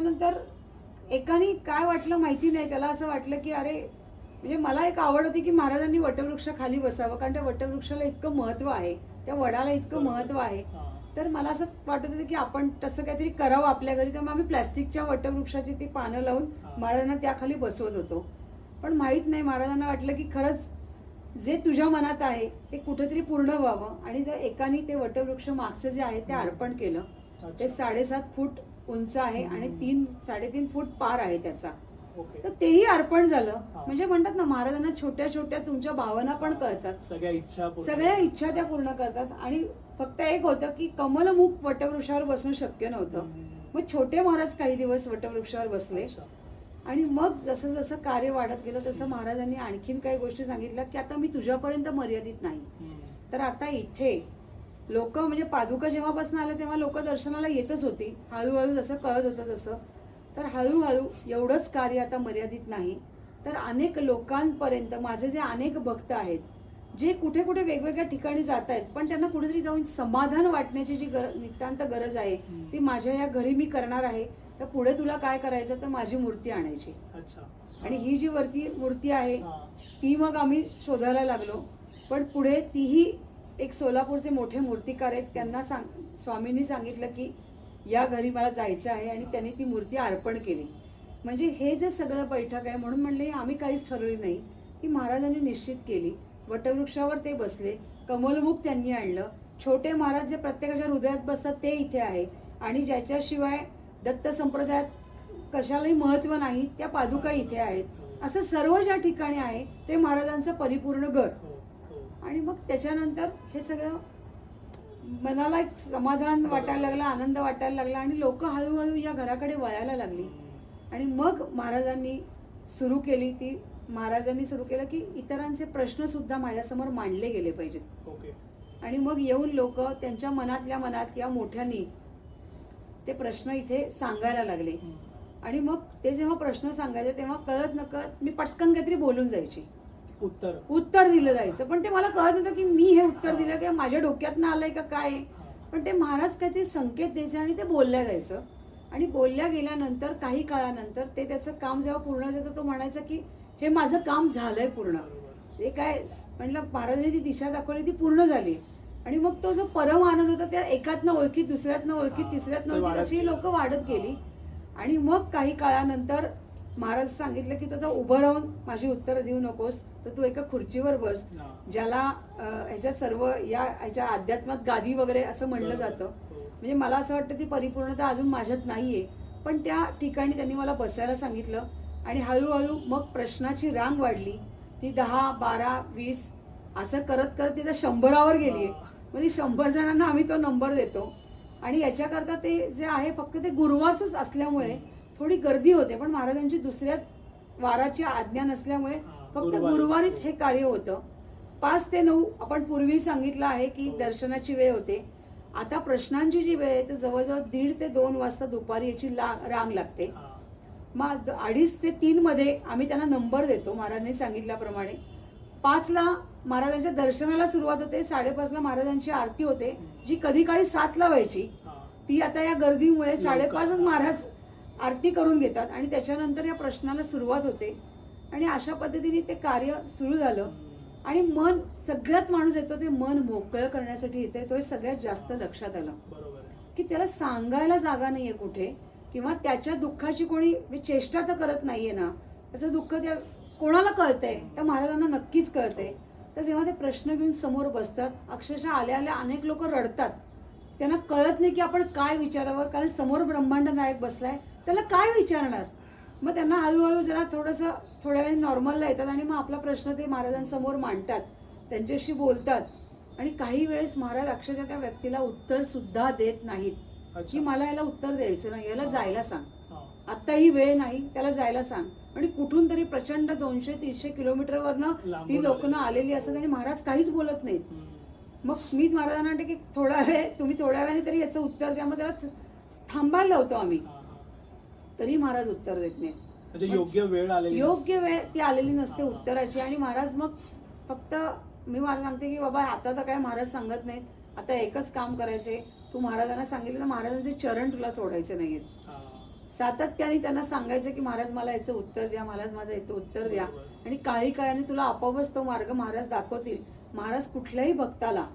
त्याच्यानंतर एकाने काय वाटलं माहिती नाही त्याला असं वाटलं की अरे म्हणजे मला एक आवड होती की महाराजांनी वटवृक्षाखाली बसावं कारण त्या वटवृक्षाला इतकं महत्त्व आहे त्या वडाला इतकं महत्त्व आहे. तर मला असं वाटत होतं की आपण तसं काहीतरी करावं आपल्या घरी तर मग आम्ही प्लॅस्टिकच्या वटवृक्षाची ती पानं लावून. महाराजांना त्याखाली बसवत होतो पण माहीत नाही महाराजांना वाटलं की खरंच जे तुझ्या मनात आहे ते कुठेतरी पूर्ण व्हावं आणि त्या एकाने ते वटवृक्ष मागचं जे आहे ते अर्पण केलं. ते साडेसात फूट उंच आहे आणि. तीन साडेतीन फूट पार आहे त्याचा तर तेही अर्पण झालं. म्हणजे म्हणतात ना महाराजांना छोट्या छोट्या तुमच्या भावना पण कळतात सगळ्या इच्छा सगळ्या इच्छा त्या पूर्ण करतात आणि फक्त एक होतं की कमलमुख वटवृक्षावर बसणं शक्य नव्हतं. मग छोटे महाराज काही दिवस वटवृक्षावर बसले. आणि मग जसं जसं कार्य वाढत गेलं तसं महाराजांनी आणखीन काही गोष्टी सांगितल्या की आता मी तुझ्यापर्यंत मर्यादित नाही. तर आता इथे लोक म्हणजे पादुका जेव्हापासून आल्या तेव्हा लोक दर्शनाला येतच होती. हळूहळू जसं कळत होतं तसं. तर हळूहळू एवढंच कार्य आता मर्यादित नाही. तर अनेक लोकांपर्यंत माझे जे अनेक भक्त आहेत जे कुठे कुठे वेगवेगळ्या ठिकाणी जात आहेत पण त्यांना कुठेतरी जाऊन समाधान वाटण्याची जी गर नितांत गरज आहे. ती माझ्या या घरी मी करणार आहे. तर पुढे तुला काय करायचं तर माझी मूर्ती आणायची. अच्छा. आणि ही जी वरती मूर्ती आहे. ती मग आम्ही शोधायला लागलो. पण पुढे तीही एक सोलापूरचे मोठे मूर्तिकार आहेत. त्यांना सांग स्वामींनी सांगितलं की या घरी मला जायचं आहे आणि त्यांनी ती मूर्ती अर्पण केली. म्हणजे हे जे सगळं बैठक आहे म्हणून म्हणले आम्ही काहीच ठरवली नाही. ती महाराजांनी निश्चित केली. वटवृक्षावर ते बसले. कमलमुख त्यांनी आणलं. छोटे महाराज जे प्रत्येकाच्या हृदयात बसतात ते इथे आहे. आणि ज्याच्याशिवाय दत्त संप्रदायात कशालाही महत्त्व नाही त्या पादुका इथे आहेत. असं सर्व ज्या ठिकाणी आहे ते महाराजांचं परिपूर्ण घर. आणि मग त्याच्यानंतर हे सगळं मनाला एक समाधान वाटायला लागलं आनंद वाटायला लागला आणि लोक हळूहळू या घराकडे वळायला लागली. आणि मग महाराजांनी सुरू केली ती महाराजांनी सुरू केलं की इतरांचे प्रश्न सुद्धा माझ्यासमोर मांडले गेले पाहिजेत. ओके. आणि मग येऊन लोक त्यांच्या मनातल्या मनात या मोठ्यांनी ते प्रश्न इथे सांगायला लागले. आणि मग ते जेव्हा प्रश्न सांगायचे तेव्हा कळत न कळत मी पटकन काहीतरी बोलून जायची. उत्तर उत्तर दिलं जायचं पण ते मला कळत नव्हतं की मी हे उत्तर दिलं किंवा माझ्या डोक्यातनं आलंय का काय. पण ते महाराज काहीतरी संकेत द्यायचे आणि ते बोलल्या जायचं आणि बोलल्या गेल्यानंतर काही काळानंतर ते त्याचं काम जेव्हा पूर्ण झालं तो म्हणायचा की हे माझं काम झालंय पूर्ण. ते काय म्हटलं महाराजांनी ती दिशा दाखवली ती पूर्ण झाली आणि मग तो जो परम आनंद होता त्या एकातनं ओळखीत दुसऱ्यातनं ओळखीत तिसऱ्यातनं ओळखीत अशी. लोक वाढत गेली आणि मग काही काळानंतर महाराज सांगितलं की तो उभं राहून माझी उत्तर देऊ नकोस तर तू एका खुर्चीवर बस. ज्याला ह्याच्या सर्व या ह्याच्या अध्यात्मात गादी वगैरे असं म्हणलं. जातं हो. म्हणजे मला असं वाटतं ती परिपूर्णता अजून माझ्यात नाहीये पण त्या ठिकाणी त्यांनी मला बसायला सांगितलं आणि हळूहळू मग प्रश्नाची रांग वाढली ती दहा बारा वीस असं करत करत तिथं शंभरावर गेली हा. मग ती शंभर जणांना आम्ही तो नंबर देतो आणि याच्याकरता ते जे आहे फक्त ते गुरुवारच असल्यामुळे थोडी गर्दी होते पण महाराजांची दुसऱ्या वाराची आज्ञा नसल्यामुळे फक्त गुरुवारीच. हे कार्य होतं पाच ते नऊ आपण पूर्वी सांगितलं आहे की हो. दर्शनाची वेळ होते आता प्रश्नांची जी वेळ आहे ते जवळजवळ दीड ते दोन वाजता दुपारी याची ला रांग लागते. मग अडीच ते तीन मध्ये आम्ही त्यांना नंबर देतो महाराजांनी सांगितल्याप्रमाणे पाचला महाराजांच्या दर्शनाला सुरुवात होते साडेपाचला महाराजांची आरती होते जी कधी काळी सातला व्हायची. ती आता या गर्दीमुळे. साडेपाचच महाराज आरती करून घेतात आणि त्याच्यानंतर या प्रश्नाला सुरुवात होते. आणि अशा पद्धतीने ते कार्य सुरू झालं. आणि मन सगळ्यात माणूस येतो ते मन मोकळं करण्यासाठी येते. तो सगळ्यात जास्त लक्षात आलं. की त्याला सांगायला जागा नाहीये कुठे किंवा त्याच्या दुःखाची कोणी म्हणजे चेष्टा तर करत नाहीये ना त्याचं दुःख त्या कोणाला कळतंय? त्या महाराजांना नक्कीच कळतंय. तर जेव्हा ते प्रश्न घेऊन समोर बसतात अक्षरशः आल्या आल्या अनेक लोक रडतात. त्यांना कळत नाही की आपण काय विचारावं कारण समोर ब्रह्मांड नायक बसलाय त्याला काय विचारणार मग त्यांना हळूहळू जरा थोडंसं थोड्या वेळ नॉर्मलला येतात आणि मग आपला प्रश्न ते महाराजांसमोर मांडतात त्यांच्याशी बोलतात आणि काही वेळेस महाराज अक्षरशः त्या व्यक्तीला उत्तर सुद्धा देत नाहीत की. मला याला उत्तर द्यायचं नाही याला जायला सांग. आता ही वेळ नाही त्याला जायला सांग आणि कुठून तरी प्रचंड दोनशे तीनशे किलोमीटरवरनं ती लोकं आलेली असतात. आणि महाराज काहीच बोलत नाहीत. मग मी महाराजांना म्हणते की थोडा वेळ तुम्ही थोड्या वेळाने तरी याचं उत्तर द्या मग त्याला थांबायला लावतो आम्ही. तरी महाराज उत्तर देत नाहीत. म्हणजे योग्य वेळ आलेली योग्य वेळ ती आलेली नसते. उत्तराची. आणि महाराज मग फक्त मी महाराज सांगते की बाबा आता तर काय महाराज सांगत नाहीत. आता एकच काम करायचंय. तू महाराजांना सांगितलं तर महाराजांचे चरण तुला सोडायचे नाहीयेत. हा. सातत्याने त्यांना सांगायचं की महाराज मला याचं उत्तर द्या महाराज माझं याचं उत्तर द्या. आणि काही काळाने तुला आपोआपच तो मार्ग महाराज दाखवतील. महाराज कुठल्याही भक्ताला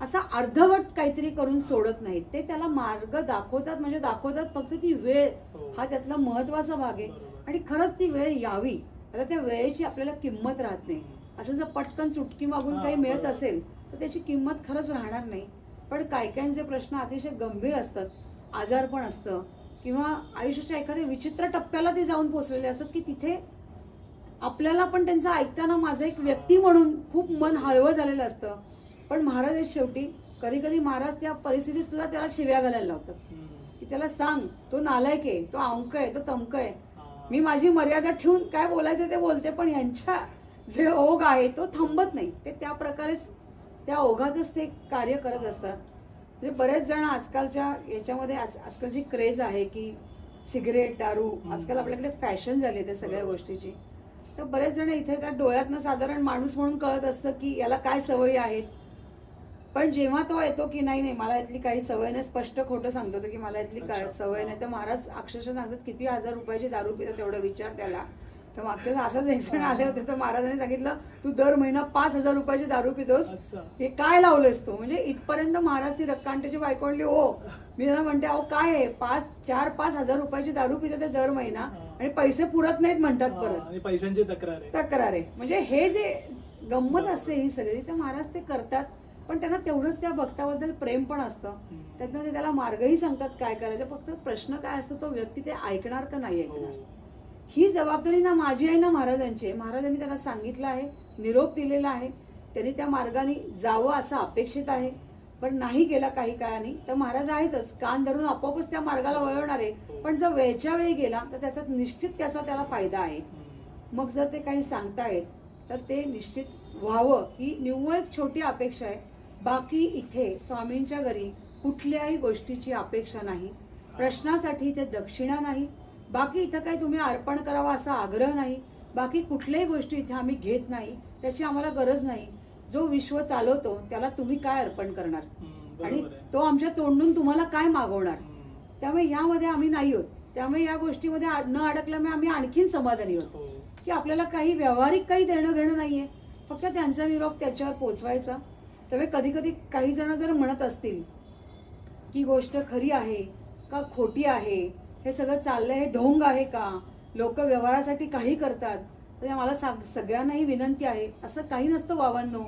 असा अर्धवट काहीतरी करून सोडत नाहीत. ते त्याला मार्ग दाखवतात म्हणजे दाखवतात फक्त ती वेळ. हो. हा त्यातला महत्त्वाचा भाग आहे. आणि खरंच ती वेळ यावी. आता त्या वेळेची आपल्याला किंमत राहत नाही. असं जर पटकन चुटकी मागून काही मिळत. असेल तर त्याची किंमत खरंच राहणार नाही. पण काय कायांचे प्रश्न अतिशय गंभीर असतात आजारपण असतं किंवा आयुष्याच्या एखाद्या विचित्र टप्प्याला ते जाऊन पोचलेले असतात की तिथे आपल्याला पण त्यांचं ऐकताना माझं एक व्यक्ती म्हणून खूप मन हळवं झालेलं असतं. पण महाराज शेवटी. कधी कधी महाराज त्या परिस्थितीत सुद्धा त्याला शिव्या घालायला लावतात. की त्याला सांग तो नालायक आहे तो अंक आहे तो तमक आहे. मी माझी मर्यादा ठेवून काय बोलायचं ते बोलते पण यांच्या जे ओघ आहे तो थांबत नाही. ते त्या प्रकारेच त्या ओघातच ते कार्य करत असतात. म्हणजे बरेच जण आजकालच्या याच्यामध्ये आज आजकालची क्रेज आहे की सिगरेट दारू आजकाल आपल्याकडे फॅशन झाली त्या सगळ्या. गोष्टीची. तर बरेच जण इथे त्या डोळ्यातनं साधारण माणूस म्हणून कळत असतं की याला काय सवयी आहेत. पण जेव्हा तो येतो की नाही नाही मला यातली काही सवय नाही स्पष्ट खोटं सांगतो तो की मला यातली काय. सवय नाही. तर महाराज अक्षरशः सांगतात किती हजार रुपयाची दारू पितात तेवढं विचार त्याला. तर मागच्या असंच एक जण आले होते. तर महाराजांनी सांगितलं तू दर महिना पाच हजार रुपयाची दारू पितोस. हे काय लावलंस तू? म्हणजे इथपर्यंत महाराज ती रक्कांट्याची बायको म्हणली ओ मी त्यांना म्हणते अहो काय आहे? पाच चार पाच हजार रुपयाची दारू पितात ते दर महिना आणि पैसे पुरत नाहीत म्हणतात हा, परत. पैशांची तक्रार आहे. तक्रार आहे. म्हणजे हे जे गंमत असते ही सगळी तर महाराज ते करतात. पण त्यांना तेवढंच त्या भक्ताबद्दल प्रेम पण असतं. त्यातनं ते त्याला मार्गही सांगतात काय करायचं. फक्त प्रश्न काय असतो तो व्यक्ती ते ऐकणार का नाही हो. ऐकणार? ही. जबाबदारी ना माझी आहे ना महाराजांची आहे. महाराजांनी त्यांना सांगितलं आहे निरोप दिलेला आहे. त्यांनी त्या मार्गाने जावं असं अपेक्षित आहे. पण नाही गेला काही काळाने. तर महाराज आहेतच. कान धरून आपोआपच त्या मार्गाला वळवणार. आहे पण जर वेळच्या वेळी गेला तर त्याचा निश्चित त्याचा त्याला फायदा आहे. मग जर ते काही सांगतायत तर ते निश्चित व्हावं. ही निव्वळ एक छोटी अपेक्षा आहे. बाकी इथे स्वामींच्या घरी कुठल्याही गोष्टीची अपेक्षा नाही. प्रश्नासाठी इथे दक्षिणा नाही. बाकी इथं काही तुम्ही अर्पण करावा असा आग्रह नाही. बाकी कुठल्याही गोष्टी इथे आम्ही घेत नाही. त्याची आम्हाला गरज नाही. जो विश्व चालवतो त्याला तुम्ही काय अर्पण करणार? आणि तो आमच्या तोंडून तुम्हाला काय मागवणार. त्यामुळे यामध्ये आम्ही नाही होत त्यामुळे या गोष्टीमध्ये न अडकल्यामुळे आम्ही आणखीन समाधानी होतो हो. की आपल्याला काही व्यावहारिक काही देणं घेणं नाहीये. फक्त त्यांचा निरोप त्याच्यावर पोचवायचा. त्यामुळे कधी कधी काही जण जर म्हणत असतील की गोष्ट खरी आहे का खोटी आहे हे सगळं चाललंय हे ढोंग आहे का? लोक व्यवहारासाठी काही करतात. तर मला सांग सगळ्यांनाही विनंती आहे असं काही नसतं बाबांनो.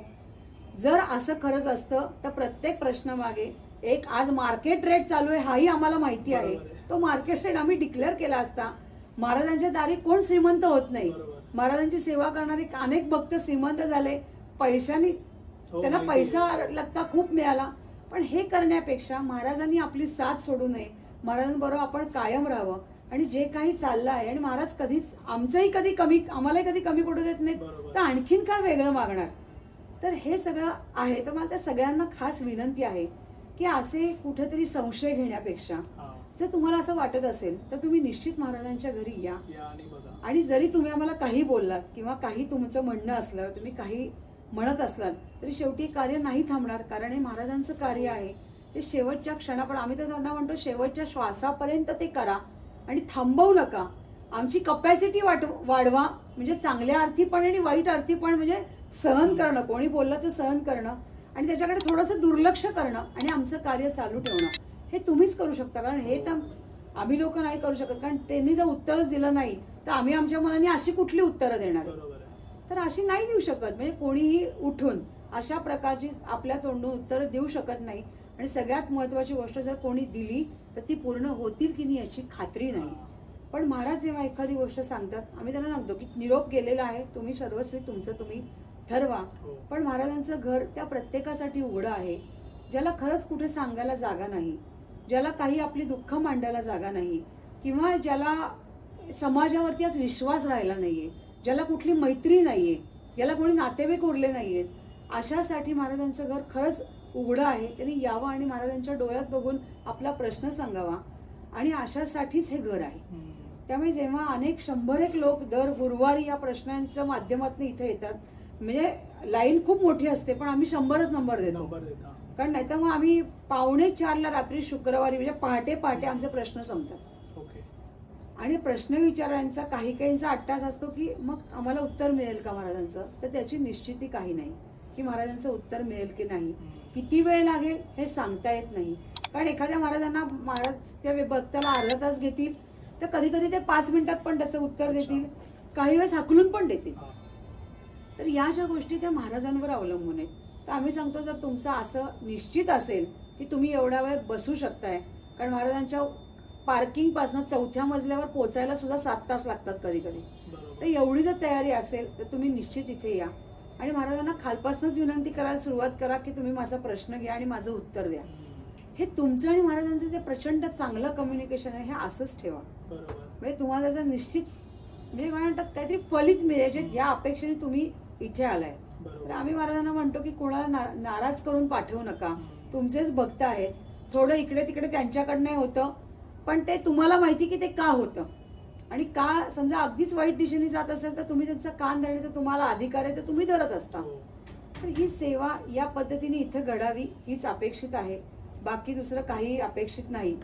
जर असं खरंच असतं तर प्रत्येक प्रश्नामागे एक आज मार्केट रेट चालू आहे हाही आम्हाला माहिती आहे. तो मार्केट रेट आम्ही डिक्लेअर केला असता महाराजांच्या दारी कोण श्रीमंत होत नाही. महाराजांची सेवा करणारे अनेक भक्त श्रीमंत झाले. पैशानी हो, माहिती पैसा. लागता खूप मिळाला. पण हे करण्यापेक्षा महाराजांनी आपली साथ सोडू नये. महाराजांबरोबर आपण कायम राहावं. आणि जे काही चाललं आहे आणि महाराज कधीच आमचंही कधी कमी आम्हालाही कधी कमी पडू देत नाहीत. तर आणखीन काय वेगळं मागणार? तर हे सगळं आहे. तर मला त्या सगळ्यांना खास विनंती आहे की असे कुठेतरी संशय घेण्यापेक्षा. जर तुम्हाला असं वाटत असेल तर तुम्ही निश्चित महाराजांच्या घरी या. आणि जरी तुम्ही आम्हाला काही बोललात किंवा काही तुमचं म्हणणं असलं तुम्ही काही म्हणत असलात तरी शेवटी कार्य नाही थांबणार. कारण हे महाराजांचं कार्य आहे. ते शेवटच्या क्षणापर्यंत आम्ही तर त्यांना म्हणतो शेवटच्या श्वासापर्यंत ते करा आणि थांबवू नका. आमची कपॅसिटी वाट वाढवा. म्हणजे चांगल्या अर्थी पण आणि वाईट अर्थी पण म्हणजे सहन करणं. कोणी बोललं तर सहन करणं. आणि त्याच्याकडे थोडंसं दुर्लक्ष करणं आणि आमचं कार्य चालू ठेवणं. हे तुम्हीच करू शकता. कारण हे तर आम्ही लोक नाही करू शकत. कारण त्यांनी जर उत्तरच दिलं नाही तर आम्ही आमच्या मनाने अशी कुठली उत्तरं देणार? आहे तर अशी नाही देऊ शकत. म्हणजे कोणीही उठून अशा प्रकारची आपल्या तोंडून उत्तर देऊ शकत नाही. आणि सगळ्यात महत्वाची गोष्ट जर कोणी दिली तर ती पूर्ण होतील की नाही याची खात्री नाही. पण महाराज जेव्हा एखादी गोष्ट सांगतात आम्ही त्यांना सांगतो की निरोप गेलेला आहे तुम्ही सर्वस्वी तुमचं तुम्ही ठरवा. पण महाराजांचं घर त्या प्रत्येकासाठी उघडं आहे ज्याला खरंच कुठे सांगायला जागा नाही ज्याला काही आपली दुःख मांडायला जागा नाही किंवा ज्याला समाजावरती आज विश्वास राहिला नाहीये ज्याला कुठली मैत्री नाहीये ज्याला कोणी नातेवाईक उरले नाहीयेत अशासाठी महाराजांचं घर खरंच उघडं आहे. त्यांनी यावं आणि महाराजांच्या डोळ्यात बघून आपला प्रश्न सांगावा. आणि अशासाठीच हे घर आहे. त्यामुळे जेव्हा अनेक शंभर एक लोक दर गुरुवारी या प्रश्नांच्या माध्यमातून इथे येतात म्हणजे लाईन खूप मोठी असते पण आम्ही शंभरच नंबर देतो. कारण नाही तर मग आम्ही पावणे चारला रात्री शुक्रवारी म्हणजे पहाटे पहाटे आमचे प्रश्न संपतात. आणि प्रश्न विचारांचा काही काहींचा अट्टास असतो की मग आम्हाला उत्तर मिळेल का महाराजांचं? तर त्याची निश्चिती काही नाही. की महाराजांचं उत्तर मिळेल की नाही? किती वेळ लागेल हे सांगता येत नाही. कारण एखाद्या महाराजांना महाराज त्या वक्त्याला अर्धा तास घेतील तर कधी कधी ते पाच मिनिटात पण त्याचं उत्तर. देतील काही वेळेस हाकलून पण देतील. तर या ज्या गोष्टी त्या महाराजांवर अवलंबून आहेत. तर आम्ही सांगतो जर तुमचं असं निश्चित असेल की तुम्ही एवढा वेळ बसू शकताय कारण महाराजांच्या पार्किंगपासून चौथ्या मजल्यावर पोचायला सुद्धा सात तास लागतात कधी कधी तर एवढी जर तयारी असेल तर तुम्ही निश्चित इथे या. आणि महाराजांना खालपासूनच विनंती करायला सुरुवात करा की तुम्ही माझा प्रश्न घ्या आणि माझं उत्तर द्या. हे तुमचं आणि महाराजांचं जे प्रचंड चांगलं कम्युनिकेशन आहे हे असंच ठेवा. म्हणजे तुम्हाला जर निश्चित म्हणजे काय म्हणतात काहीतरी फलित मिळायचे या अपेक्षेने तुम्ही इथे आलाय. तर आम्ही महाराजांना म्हणतो की कोणाला नाराज करून पाठवू नका. तुमचेच भक्त आहेत. थोडं इकडे तिकडे त्यांच्याकडनं होतं. पण ते तुम्हाला माहिती की ते का होतं? आणि का समजा अगदीच वाईट दिशेने जात असेल तर तुम्ही त्यांचा कान धरण्याचा तुम्हाला अधिकार आहे तर तुम्ही धरत असता. हो. तर ही सेवा या पद्धतीने इथं घडावी हीच अपेक्षित आहे. बाकी दुसरं काही अपेक्षित नाही.